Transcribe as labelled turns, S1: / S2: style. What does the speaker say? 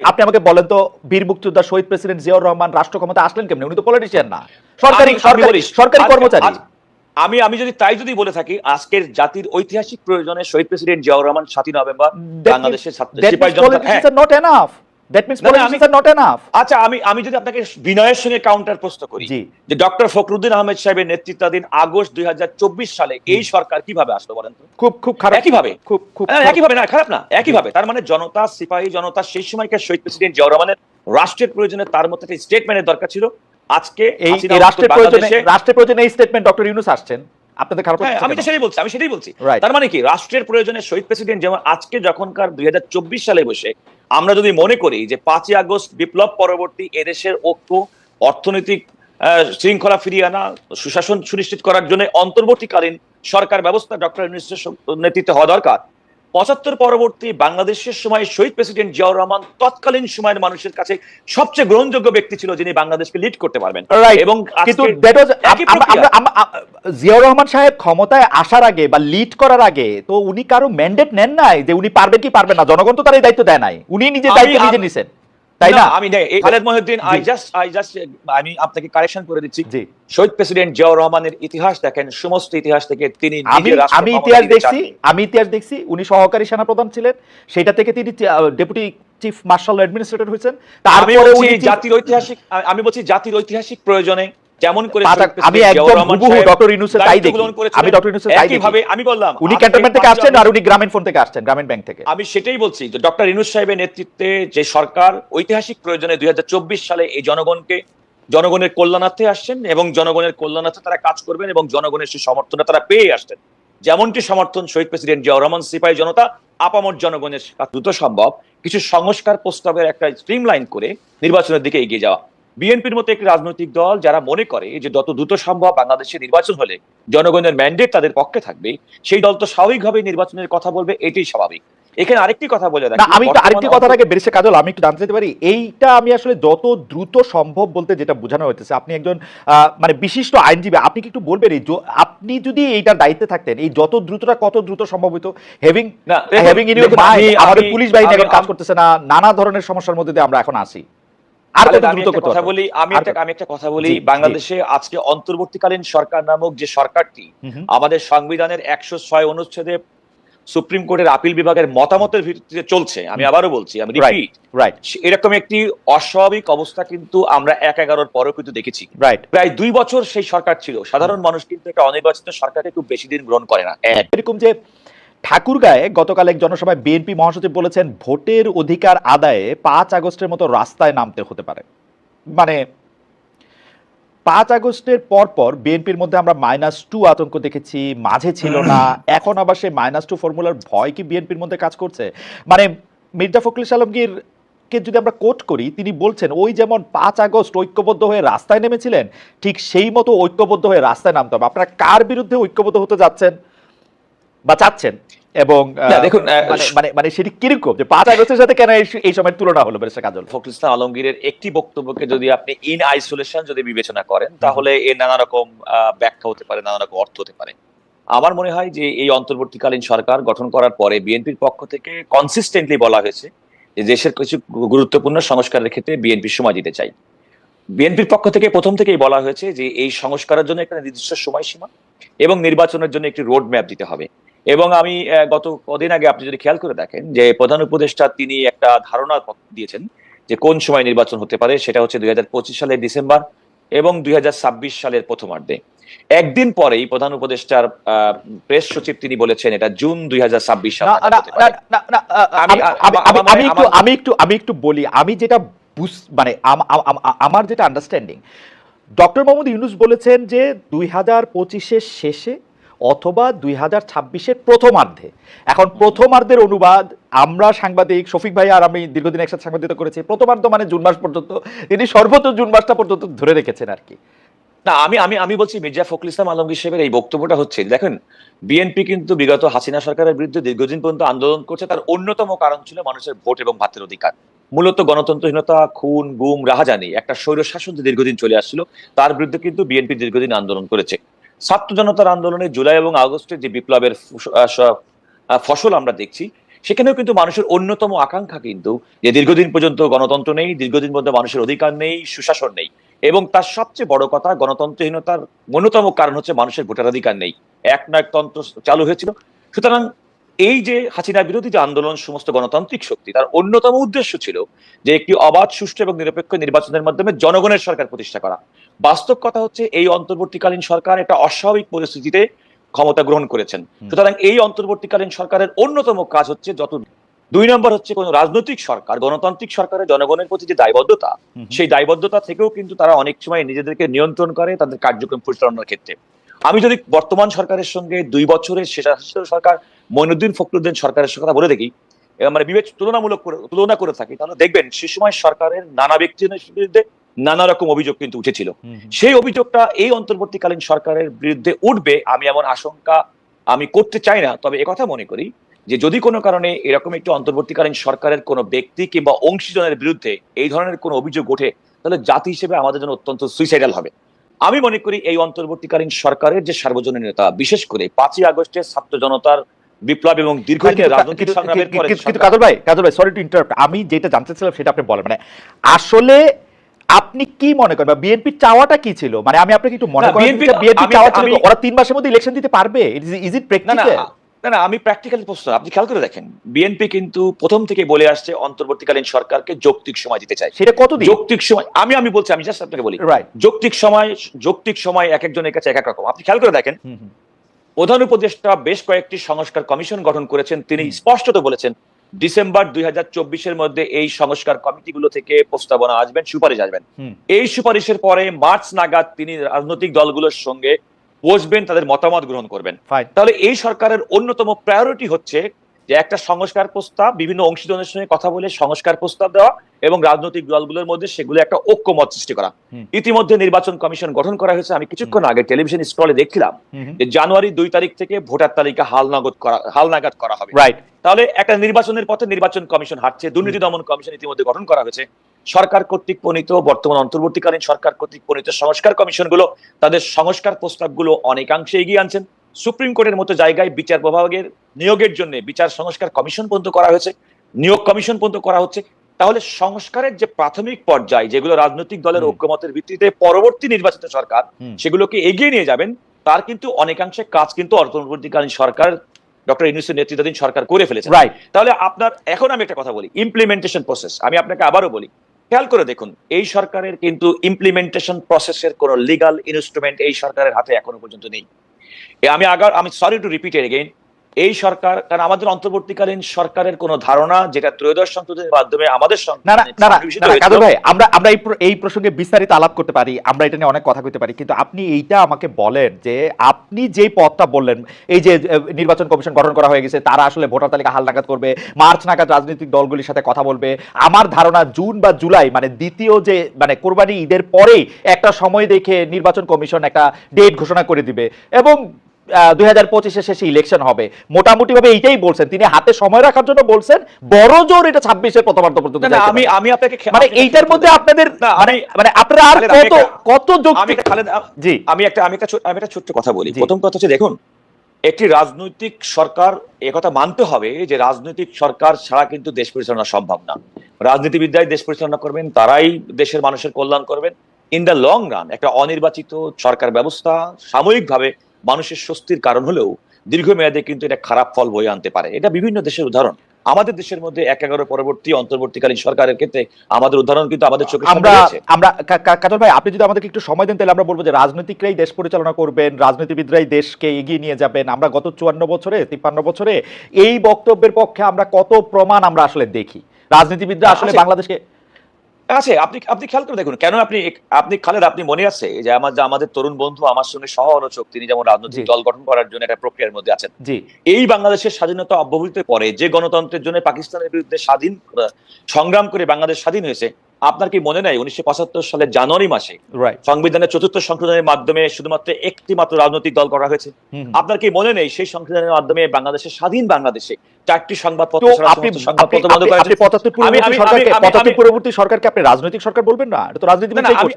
S1: আপনি আমাকে বলেন তো বীর মুক্তিযোদ্ধা শহীদ প্রেসিডেন্ট জিয়াউর রহমান রাষ্ট্র ক্ষমতা আসলেন কেমনি? উনি তো পলিটিশিয়ান না। সরকারি সরকারি কর্মচারী।
S2: আমি আমি যদি তাই যদি বলে থাকি আজকের জাতির ঐতিহাসিক প্রয়োজনে শহীদ প্রেসিডেন্ট জিয়াউর রহমান সাতই নভেম্বর বাংলাদেশের ছাত্র-
S1: that means politicians are not enough
S2: আচ্ছা আমি আমি যদি আপনাকে বিনয়ের সঙ্গে কাউন্টার প্রশ্ন করি। যে ডক্টর ফখরুদ্দিন আহমেদ সাহেবের নেতৃত্বাধীন আগস্ট সালে এই সরকার কীভাবে আসলো বলেন তো?
S1: খুব খুব খারাপ।
S2: একইভাবে?
S1: খুব খুব
S2: একইভাবে না খারাপ না একইভাবে। তার মানে জনতা সিপাহী জনতা সেই সময়কার শহীদ প্রেসিডেন্ট জিয়াউর রহমানের রাষ্ট্রের প্রয়োজনে তার মধ্যে একটা স্টেটমেন্টের দরকার ছিল। আজকে
S1: এই রাষ্ট্রের প্রয়োজনে রাষ্ট্রের প্রয়োজনে এই স্টেটমেন্ট ডক্টর ইউনুস আসছেন। আপনাদের খারাপ
S2: হ্যাঁ, আমি তো সেটাই বলছি আমি সেটাই বলছি। তার মানে কি? রাষ্ট্রের প্রয়োজনে শহীদ প্রেসিডেন্ট যেমন আজকে যখনকার দুই সালে বসে আমরা যদি মনে করি যে পাঁচই আগস্ট বিপ্লব পরবর্তী এদেশের ঐক্য, অর্থনৈতিক শৃঙ্খলা ফিরিয়ে আনা, সুশাসন সুনিশ্চিত করার জন্য অন্তর্বর্তীকালীন সরকার ব্যবস্থা ডক্টর নেতৃত্বে হওয়া দরকার। পঁচাত্তর পরবর্তী বাংলাদেশের সময় শহীদ প্রেসিডেন্ট জিয়াউর রহমান তৎকালীন সময়ের মানুষের কাছে সবচেয়ে গ্রহণযোগ্য ব্যক্তি ছিল যিনি বাংলাদেশকে লিড করতে পারবেন। এবং
S1: কিন্তু জিয়াউর রহমান সাহেব ক্ষমতায় আসার আগে বা লিড করার আগে তো উনি কারও ম্যান্ডেট নেন নাই যে উনি পারবে কি পারবে না? জনগণ তো তার এই দায়িত্ব দেয় নাই। উনি নিজে দায়িত্ব নিজে নিছেন। তাই না?
S2: আমি Khaled Mohiuddin I just I just আমি আপনাকে কারেকশন করে দিচ্ছি।
S1: জি।
S2: শহীদ প্রেসিডেন্ট জিয়াউর রহমানের ইতিহাস দেখেন সমস্ত ইতিহাস থেকে তিনি
S1: আমি আমি ইতিহাস দেখছি আমি ইতিহাস দেখছি উনি সহকারী সেনাপ্রধান ছিলেন সেটা থেকে তিনি ডেপুটি চিফ মার্শাল অ্যাডমিনিস্ট্রেটর হয়েছেন তারপরে উনি
S2: জাতির ঐতিহাসিক আমি বলছি জাতির ঐতিহাসিক প্রয়োজনে যেমন করে
S1: আমি একদম হুবহু ডক্টর ইউনুসের তাই দেখি আমি ডক্টর ইউনুসের তাই দেখি
S2: আমি বললাম
S1: উনি ক্যান্টনমেন্ট থেকে আসছেন আর উনি গ্রামীণ ফোন থেকে আসছেন গ্রামীণ ব্যাংক থেকে।
S2: আমি সেটাই বলছি যে ডক্টর ইনুস সাহেবের নেতৃত্বে যে সরকার ঐতিহাসিক প্রয়োজনে দুই সালে এই জনগণকে জনগণের কল্যাণার্থে আসছেন এবং জনগণের কল্যাণার্থে তারা কাজ করবেন এবং জনগণের সেই সমর্থনটা তারা পেয়ে আসছেন। যেমনটি সমর্থন শহীদ প্রেসিডেন্ট জিয়াউর রহমান সিপাহী জনতা আপামর জনগণের দ্রুত সম্ভব। কিছু সংস্কার প্রস্তাবের একটা স্ট্রিমলাইন করে নির্বাচনের দিকে এগিয়ে যাওয়া। বিএনপির মতো একটি রাজনৈতিক দল যারা মনে করে যে যত দ্রুত সম্ভব বাংলাদেশে নির্বাচন হলে জনগণের ম্যান্ডেট তাদের পক্ষে থাকবে সেই দল তো স্বাভাবিকভাবে নির্বাচনের কথা বলবে এটাই স্বাভাবিক। এখানে আরেকটি কথা বলে রাখি
S1: আমি আরেকটি বেরিসে কাজল আমি একটু জানতে পারি এইটা আমি আসলে যত দ্রুত সম্ভব বলতে যেটা বোঝানো হইতেছে আপনি একজন মানে বিশিষ্ট আইনজীবী আপনি কি একটু বলবেন এই আপনি যদি এইটার দায়িত্বে থাকতেন এই যত দ্রুতটা কত দ্রুত সম্ভব হেভিং
S2: না, দেখুন,
S1: ইন আমাদের পুলিশ বাহিনী এখন কাজ করতেছে না নানা ধরনের সমস্যার মধ্যে দিয়ে আমরা এখন আসি আর কত দ্রুত
S2: কথা বলি আমি একটা আমি একটা কথা বলি
S1: জি, জি।
S2: বাংলাদেশে আজকে অন্তর্বর্তীকালীন সরকার নামক যে সরকারটি। আমাদের সংবিধানের একশো ছয় অনুচ্ছেদে সুপ্রিম কোর্টের আপিল বিভাগের মতামতের ভিত্তিতে চলছে। আমি আবারও বলছি আমি রিপিট
S1: রাইট
S2: এরকম একটি অস্বাভাবিক অবস্থা কিন্তু আমরা এক এগারোর পরেও কিন্তু দেখেছি।
S1: রাইট
S2: প্রায় দুই বছর সেই সরকার ছিল। সাধারণ মানুষ কিন্তু একটা অনির্বাচিত সরকারকে খুব বেশি দিন গ্রহণ করে না।
S1: এরকম যে ঠাকুরগাঁয়ে গতকাল এক জনসভায় বিএনপি মহাসচিব বলেছেন ভোটের অধিকার আদায়ে পাঁচ আগস্টের মতো রাস্তায় নামতে হতে পারে। মানে পাঁচ আগস্টের পর পর বিএনপির মধ্যে আমরা মাইনাস টু আতঙ্ক দেখেছি মাঝে ছিল না এখন আবার সেই মাইনাস টু ফর্মুলার ভয় কি বিএনপির মধ্যে কাজ করছে? মানে মির্জা ফখরুল আলমগীর কে যদি আমরা কোট করি তিনি বলছেন ওই যেমন পাঁচ আগস্ট ঐক্যবদ্ধ হয়ে রাস্তায় নেমেছিলেন ঠিক সেই মতো ঐক্যবদ্ধ হয়ে রাস্তায় নামতে হবে। আপনারা কার বিরুদ্ধে ঐক্যবদ্ধ হতে যাচ্ছেন? বা চাচ্ছেন? এবং
S2: দেখুন,
S1: মানে মানে মানে সেটি কীরকম? যে পাঁচ আগস্টের সাথে কেন এই- সময় তুলনা হলো বেরেসা কাজল?
S2: ফখরুল ইসলাম আলমগীরের একটি বক্তব্যকে যদি আপনি ইন আইসোলেশন যদি বিবেচনা করেন তাহলে এর নানা রকম ব্যাখ্যা হতে পারে নানা রকম অর্থ হতে পারে। আমার মনে হয় যে এই অন্তর্বর্তীকালীন সরকার গঠন করার পরে বিএনপির পক্ষ থেকে কনসিস্টেন্টলি বলা হয়েছে যে দেশের কিছু গুরুত্বপূর্ণ সংস্কারের ক্ষেত্রে বিএনপি সময় দিতে চাই। বিএনপির পক্ষ থেকে প্রথম থেকেই বলা হয়েছে যে এই সংস্কারের জন্য একটা নির্দিষ্ট সময়সীমা এবং নির্বাচনের জন্য একটি রোড ম্যাপ দিতে হবে। এবং আমি গত কদিন আগে আপনি যদি খেয়াল করে দেখেন যে প্রধান উপদেষ্টা তিনি একটা ধারণা দিয়েছেন যে কোন সময় নির্বাচন হতে পারে সেটা হচ্ছে দুই হাজার পঁচিশ সালের ডিসেম্বর এবং দুই হাজার ছাব্বিশ সালের প্রথমার্ধে। একদিন পরেই প্রধান উপদেষ্টার প্রেস সচিব তিনি বলেছেন এটা জুন দুই
S1: হাজার ছাব্বিশ
S2: আমি-
S1: একটু আমি একটু আমি একটু বলি আমি যেটা মানে আম- আম- আম- আমার যেটা আন্ডারস্ট্যান্ডিং ডক্টর মোহাম্মদ ইউনুস বলেছেন যে দুই হাজার পঁচিশের শেষে অথবা দুই হাজার ছাব্বিশের প্রথমার্ধে। এখন প্রথমার্ধের অনুবাদ আমরা সাংবাদিক শফিক ভাই আর আমি দীর্ঘদিন একসাথে সাংবাদিকতা করেছি। প্রথমার্ধ মানে জুন মাস পর্যন্ত। তিনি সর্বোচ্চ জুন মাসটা পর্যন্ত ধরে রেখেছেন আর কি।
S2: না, আমি আমি আমি বলছি মির্জা ফখরুল ইসলাম আলমগীর সাহেবের এই বক্তব্যটা হচ্ছে, দেখেন, বিএনপি কিন্তু বিগত হাসিনা সরকারের বিরুদ্ধে দীর্ঘদিন পর্যন্ত আন্দোলন করছে। তার অন্যতম কারণ ছিল মানুষের ভোট এবং ভাতের অধিকার। মূলত গণতন্ত্রহীনতা, খুন, গুম, রাহাজানি একটা স্বৈর শাসন দীর্ঘদিন চলে আসছিল, তার বিরুদ্ধে কিন্তু বিএনপি দীর্ঘদিন আন্দোলন করেছে। ছাত্র জনতার আন্দোলনে জুলাই এবং আগস্টে যে বিপ্লবের ফসল আমরা দেখছি, সেখানেও কিন্তু মানুষের অন্যতম আকাঙ্ক্ষা কিন্তু যে দীর্ঘদিন পর্যন্ত গণতন্ত্র নেই, দীর্ঘদিন পর্যন্ত মানুষের অধিকার নেই, সুশাসন নেই। এবং তার সবচেয়ে বড় কথা, গণতন্ত্রহীনতার অন্যতম কারণ হচ্ছে মানুষের ভোটার অধিকার নেই। এক না এক তন্ত্র চালু হয়েছিল। সুতরাং এই যে হাসিনা বিরোধী যে আন্দোলন সমস্ত গণতান্ত্রিক শক্তি তার অন্যতম উদ্দেশ্য ছিল যে একটি অবাধ সুষ্ঠু এবং নিরপেক্ষ নির্বাচনের মাধ্যমে জনগণের সরকার প্রতিষ্ঠা করা। বাস্তব কথা হচ্ছে এই অন্তর্বর্তীকালীন সরকার একটা অস্বাভাবিক পরিস্থিতিতে ক্ষমতা গ্রহণ করেছেন। সুতরাং এই অন্তর্বর্তীকালীন সরকারের অন্যতম কাজ হচ্ছে যত দুই নম্বর হচ্ছে কোন রাজনৈতিক সরকার গণতান্ত্রিক সরকারের জনগণের প্রতি যে দায়বদ্ধতা সেই দায়বদ্ধতা থেকেও কিন্তু তারা অনেক সময় নিজেদেরকে নিয়ন্ত্রণ করে তাদের কার্যক্রম পরিচালনার ক্ষেত্রে। আমি যদি বর্তমান সরকারের সঙ্গে দুই বছরের শেষাশাসী সরকার মইনুদ্দিন ফখরুদ্দিন সরকারের কথা বলে দেখি মানে বিবেচ তুলনামূলক করে তুলনা করে থাকি তাহলে দেখবেন সে সময় সরকারের নানা ব্যক্তিজনের বিরুদ্ধে নানা রকম অভিযোগ কিন্তু উঠেছিল। সেই অভিযোগটা এই অন্তর্বর্তীকালীন সরকারের বিরুদ্ধে উঠবে আমি এমন আশঙ্কা আমি করতে চাই না তবে একথা মনে করি যে যদি কোনো কারণে এরকম একটি অন্তর্বর্তীকালীন সরকারের কোনো ব্যক্তি কিংবা অংশীজনের বিরুদ্ধে এই ধরনের কোনো অভিযোগ ওঠে তাহলে জাতি হিসেবে আমাদের জন্য অত্যন্ত সুইসাইডাল হবে আমি মনে করি এই অন্তর্বর্তীকালীন সরকারের যে সার্বজনীনতা বিশেষ করে পাঁচই আগস্টের ছাত্র জনতার বিপ্লব এবং দীর্ঘদিনের রাজনৈতিক সংগ্রামের পরে
S1: কিন্তু- কাজল ভাই কাজল ভাই সরি টু ইন্টারাপ্ট আমি যেটা জানতে সেটা আপনি বলেন। মানে আসলে আপনি কি মনে করেন? বা বিএনপির চাওয়াটা কি ছিল? মানে আমি আপনাকে একটু মনে
S2: না,
S1: করেন বিএনপি চাওয়া ছিল ওরা তিন মাসের মধ্যে ইলেকশন দিতে পারবে? ইজ ইট প্র্যাকটিক্যাল
S2: না না আমি প্র্যাকটিক্যাল প্রশ্ন। আপনি খেয়াল করে দেখেন বিএনপি কিন্তু প্রথম থেকে বলে আসছে অন্তর্বর্তীকালীন সরকারকে যৌক্তিক সময় দিতে চাই
S1: সেটা কতদিন?
S2: যৌক্তিক সময় আমি আমি বলছি আমি জাস্ট আপনাকে বলি। যৌক্তিক সময় যৌক্তিক সময় এক একজনের কাছে এক এক রকম। আপনি খেয়াল করে দেখেন প্রধান উপদেষ্টা বেশ কয়েকটি সংস্কার কমিশন গঠন করেছেন। তিনি স্পষ্টত বলেছেন ডিসেম্বর দুই হাজার চব্বিশের মধ্যে এই সংস্কার কমিটিগুলো থেকে প্রস্তাবনা আসবেন সুপারিশ আসবেন। এই সুপারিশের পরে মার্চ নাগাদ তিনি রাজনৈতিক দলগুলোর সঙ্গে বসবেন তাদের মতামত গ্রহণ করবেন। তাহলে এই সরকারের অন্যতম প্রায়োরিটি হচ্ছে যে একটা সংস্কার প্রস্তাব বিভিন্ন অংশীজনের সঙ্গে কথা বলে সংস্কার প্রস্তাব দেওয়া এবং রাজনৈতিক দলগুলোর মধ্যে সেগুলো একটা ঐক্যমত সৃষ্টি করা। ইতিমধ্যে নির্বাচন কমিশন গঠন করা হয়েছে। আমি কিছুক্ষণ আগে টেলিভিশন স্ক্রলে দেখছিলাম যে জানুয়ারি দুই তারিখ থেকে ভোটার তালিকা হালনাগদ করা হালনাগাদ করা হবে।
S1: রাইট
S2: তাহলে একটা নির্বাচনের পথে নির্বাচন কমিশন হাঁটছে দুর্নীতি দমন কমিশন ইতিমধ্যে গঠন করা হয়েছে। সরকার কর্তৃক প্রণীত বর্তমান অন্তর্বর্তীকালীন সরকার কর্তৃক প্রণীত সংস্কার কমিশনগুলো তাদের সংস্কার প্রস্তাবগুলো অনেকাংশে এগিয়ে আনছেন। সুপ্রিম কোর্টের মতো জায়গায় বিচার বিভাগের নিয়োগের জন্য বিচার সংস্কার কমিশন পর্যন্ত করা হয়েছে নিয়োগ কমিশন পর্যন্ত করা হচ্ছে। তাহলে সংস্কারের যে প্রাথমিক পর্যায় যেগুলো রাজনৈতিক দলের ঐক্যমতের ভিত্তিতে পরবর্তী নির্বাচিত সরকার সেগুলোকে এগিয়ে নিয়ে যাবেন তার কিন্তু অনেকাংশে কাজ কিন্তু অন্তর্বর্তীকালীন সরকার ডক্টর ইউনুসের নেতৃত্বাধীন সরকার করে ফেলেছে।
S1: রাইট
S2: তাহলে আপনার এখন আমি একটা কথা বলি ইমপ্লিমেন্টেশন প্রসেস আমি আপনাকে আবারও বলি খেয়াল করে দেখুন এই সরকারের কিন্তু ইমপ্লিমেন্টেশন প্রসেসের কোনো লিগাল ইনস্ট্রুমেন্ট এই সরকারের হাতে এখনও পর্যন্ত নেই। আমি আগার আমি সরি টু রিপিট এগেইন এই সরকার কারণ আমাদের অন্তর্বর্তীকালীন সরকারের কোনো ধারণা যেটা ত্রয়োদশ সংসদের মাধ্যমে আমাদের
S1: ভাই আমরা আমরা এই প্রসঙ্গে বিস্তারিত আলাপ করতে পারি আমরা এটা নিয়ে অনেক কথা কইতে পারি কিন্তু আপনি এইটা আমাকে বলেন যে আপনি যে পথটা বললেন এই যে নির্বাচন কমিশন গঠন করা হয়ে গেছে তারা আসলে ভোটার তালিকা হাল নাগাদ করবে মার্চ নাগাদ রাজনৈতিক দলগুলির সাথে কথা বলবে আমার ধারণা জুন বা জুলাই মানে দ্বিতীয় যে মানে কোরবানি ঈদের পরেই একটা সময় দেখে নির্বাচন কমিশন একটা ডেট ঘোষণা করে দিবে এবং দুই হাজার পঁচিশের শেষে ইলেকশন হবে। এইটাই বলছেন। তিনি হাতে সময় রাখার জন্য বলছেন বড় জোর এটা ছাব্বিশের প্রথমার্ধ পর্যন্ত
S2: আমি আমি আপনাকে
S1: মানে এইটার মধ্যে আপনাদের মানে মানে আপনারা আর কত কত জি।
S2: আমি একটা আমি একটা আমি একটা ছোট্ট কথা বলি। প্রথম কথা হচ্ছে দেখুন একটি রাজনৈতিক সরকার একথা মানতে হবে যে রাজনৈতিক সরকার ছাড়া কিন্তু দেশ পরিচালনা সম্ভব না। রাজনীতিবিদ্যায় দেশ পরিচালনা করবেন তারাই দেশের মানুষের কল্যাণ করবেন। ইন দ্য লং রান একটা অনির্বাচিত সরকার ব্যবস্থা সাময়িকভাবে মানুষের স্বস্তির কারণ হলেও দীর্ঘমেয়াদে কিন্তু এটা খারাপ ফল বয়ে আনতে পারে এটা বিভিন্ন দেশের উদাহরণ আমাদের দেশের মধ্যে এক এগারো পরবর্তী অন্তর্বর্তীকালীন সরকারের ক্ষেত্রে আমাদের উদাহরণ কিন্তু আমাদের সামনে
S1: আমরা। আমরা কাজল ভাই আপনি যদি আমাদেরকে একটু সময় দেন তাহলে আমরা বলব যে রাজনীতিকরাই দেশ পরিচালনা করবেন রাজনীতিবিদরাই দেশকে এগিয়ে নিয়ে যাবেন আমরা গত চুয়ান্ন বছরে তিপ্পান্ন বছরে এই বক্তব্যের পক্ষে আমরা কত প্রমাণ আমরা আসলে দেখি রাজনীতিবিদরা আসলে
S2: আছে।
S1: বাংলাদেশকে
S2: আছে আপনি আপনি খেয়াল করে দেখুন কেন আপনি আপনি খালেদ আপনি মনে আছে যে আমার যে আমাদের তরুণ বন্ধু আমার সঙ্গে সহ আলোচক তিনি যেমন রাজনৈতিক দল গঠন করার জন্য একটা প্রক্রিয়ার মধ্যে আছেন। এই বাংলাদেশের স্বাধীনতা অব্যবহিত পরে যে গণতন্ত্রের জন্য পাকিস্তানের বিরুদ্ধে স্বাধীন সংগ্রাম করে বাংলাদেশ স্বাধীন হয়েছে আপনার কি মনে নাই? উনিশশো পঁচাত্তর সালের জানুয়ারি মাসে সংবিধানের চতুর্থ সংশোধনের মাধ্যমে শুধুমাত্র একটি মাত্র রাজনৈতিক দল করা হয়েছে? আপনার কি মনে নেই সেই সংশোধনের মাধ্যমে বাংলাদেশের স্বাধীন বাংলাদেশে চারটি সংবাদপত্র
S1: আপনি। পঁচাত্তর পূর্ববর্তী সরকারকে পঁচাত্তর পূর্ববর্তী সরকারকে আপনি রাজনৈতিক সরকার বলবেন না? এটা তো রাজনীতি